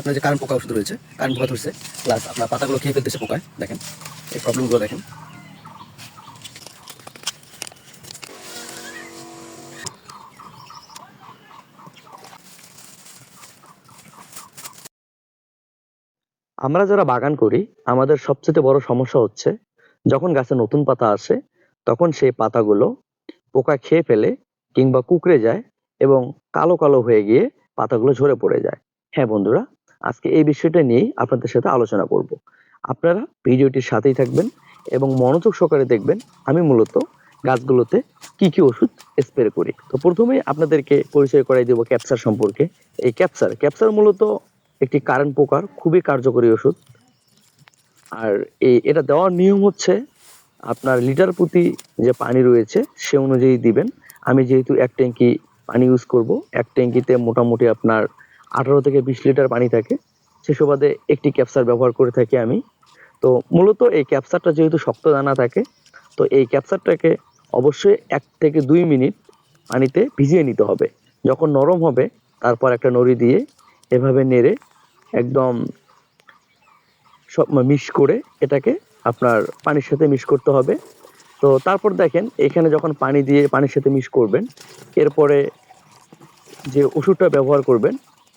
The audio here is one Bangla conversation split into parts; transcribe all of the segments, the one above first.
আপনার যে কারেন্ট পোকা ওষুধ রয়েছে, কারেন্ট পোকা ধরছে প্লাস আপনার পাতাগুলো খেয়ে ফেলতেছে পোকায়, দেখেন, এই প্রবলেমগুলো দেখেন। আমরা যারা বাগান করি, আমাদের সবচেয়ে বড় সমস্যা হচ্ছে, যখন গাছে নতুন পাতা আসে, তখন সেই পাতাগুলো পোকা খেয়ে ফেলে কিংবা কুকড়ে যায় এবং কালো কালো হয়ে গিয়ে পাতাগুলো ঝরে পড়ে যায়। হ্যাঁ বন্ধুরা আজকে এই বিষয়টা নিয়েই আপনাদের সাথে আলোচনা করব। আপনারা ভিডিওটির সাথেই থাকবেন এবং মনোযোগ সহকারে দেখবেন আমি মূলত গাছগুলোতে কি কি ওষুধ স্প্রে করি। তো প্রথমেই আপনাদেরকে পরিচয় করাই দেবো ক্যাপসার সম্পর্কে। এই ক্যাপসার ক্যাপসার মূলত একটি কারেন্ট পোকার খুবই কার্যকরী ওষুধ। আর এই, এটা দেওয়ার নিয়ম হচ্ছে আপনার লিটার প্রতি যে পানি রয়েছে সে অনুযায়ী দিবেন। আমি যেহেতু এক ট্যাঙ্কি পানি ইউজ করব, এক ট্যাঙ্কিতে মোটামুটি আপনার আঠারো থেকে বিশ লিটার পানি থাকে। সে সুবাদে একটি ক্যাপসার ব্যবহার করে থাকি আমি। তো মূলত এই ক্যাপসারটা যেহেতু শক্ত দানা থাকে, তো এই ক্যাপসারটাকে অবশ্যই এক থেকে দুই মিনিট পানিতে ভিজিয়ে নিতে হবে। যখন নরম হবে, তারপর একটা নড়ি দিয়ে এভাবে নেড়ে একদম সব মিক্স করে এটাকে আপনার পানির সাথে মিক্স করতে হবে। তো তারপর দেখেন, এখানে যখন পানি দিয়ে পানির সাথে মিক্স করবেন, এরপরে যে ওষুধটা ব্যবহার করবেন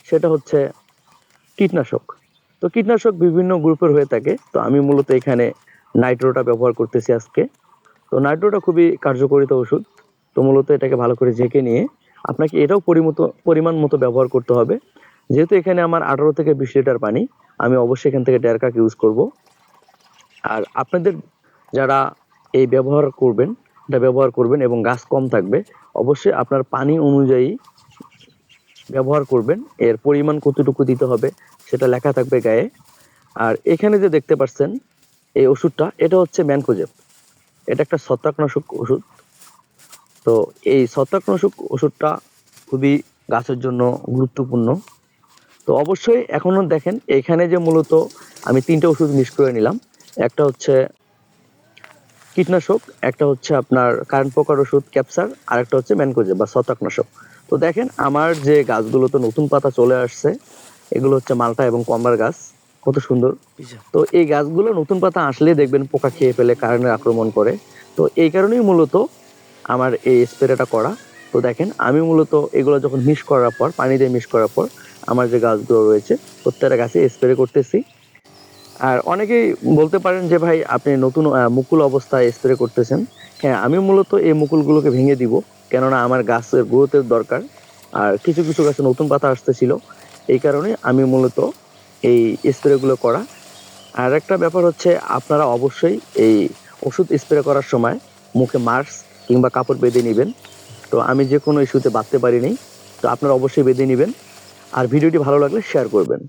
সেটা হচ্ছে কীটনাশক। তো কীটনাশক বিভিন্ন গ্রুপের হয়ে থাকে। তো আমি মূলত এখানে নাইট্রোটা ব্যবহার করতেছি আজকে। তো নাইট্রোটা খুবই কার্যকরিত ওষুধ। তো মূলত এটাকে ভালো করে ঝেঁকে নিয়ে আপনাকে এটাও পরিমতো, পরিমাণ মতো ব্যবহার করতে হবে। যেহেতু এখানে আমার আঠারো থেকে বিশ লিটার পানি, আমি অবশ্যই এখান থেকে ডেয়ার কাক ইউজ করব। আর আপনাদের যারা এই ব্যবহার করবেন, এটা ব্যবহার করবেন এবং গাছ কম থাকবে, অবশ্যই আপনার পানি অনুযায়ী ব্যবহার করবেন, এর পরিমাণ কতটুকু দিতে হবে সেটা লেখা থাকবে গায়ে। আর এখানে যে দেখতে পাচ্ছেন এই ওষুধটা, এটা হচ্ছে ম্যানকোজেব। এটা একটা ছত্রাকনাশক ওষুধ। তো এই ছত্রাকনাশক ওষুধটা খুবই গাছের জন্য গুরুত্বপূর্ণ। তো অবশ্যই এখনও দেখেন, এখানে যে মূলত আমি তিনটা ওষুধ মিক্স করে নিলাম। একটা হচ্ছে কীটনাশক, একটা হচ্ছে আপনার কারেন্ট পোকার ওষুধ, ক্যাপসার আর একটা হচ্ছে ম্যানকোজে বা ছত্রাকনাশক। তো দেখেন আমার যে গাছগুলোতে নতুন পাতা চলে আসছে এগুলো হচ্ছে মালটা এবং কমলার গাছ। কত সুন্দর। তো এই গাছগুলো নতুন পাতা আসলে দেখবেন পোকা খেয়ে ফেলে কারেন্টের আক্রমণ করে। তো এই কারণেই মূলত আমার এই স্প্রেটা করা। তো দেখেন আমি মূলত এগুলো যখন মিক্স করার পর পানি দিয়ে মিক্স করার পর আমার যে গাছগুলো রয়েছে প্রত্যেকটা গাছে স্প্রে করতেছি। আর অনেকেই বলতে পারেন যে, ভাই, আপনি নতুন মুকুল অবস্থায় স্প্রে করতেছেন। হ্যাঁ আমি মূলত এই মুকুলগুলোকে ভেঙে দিব, কেননা আমার গাছের গ্রোথের দরকার। আর কিছু কিছু গাছে নতুন পাতা আসতেছিল, এই কারণে আমি মূলত এই স্প্রেগুলো করা। আর একটা ব্যাপার হচ্ছে, আপনারা অবশ্যই এই ওষুধ স্প্রে করার সময় মুখে মাস্ক কিংবা কাপড় বেঁধে নেবেন। তো আমি যে কোনো ইস্যুতে বাঁধতে পারিনি, তো আপনারা অবশ্যই বেঁধে নেবেন। আর ভিডিওটি ভালো লাগলে শেয়ার করবেন।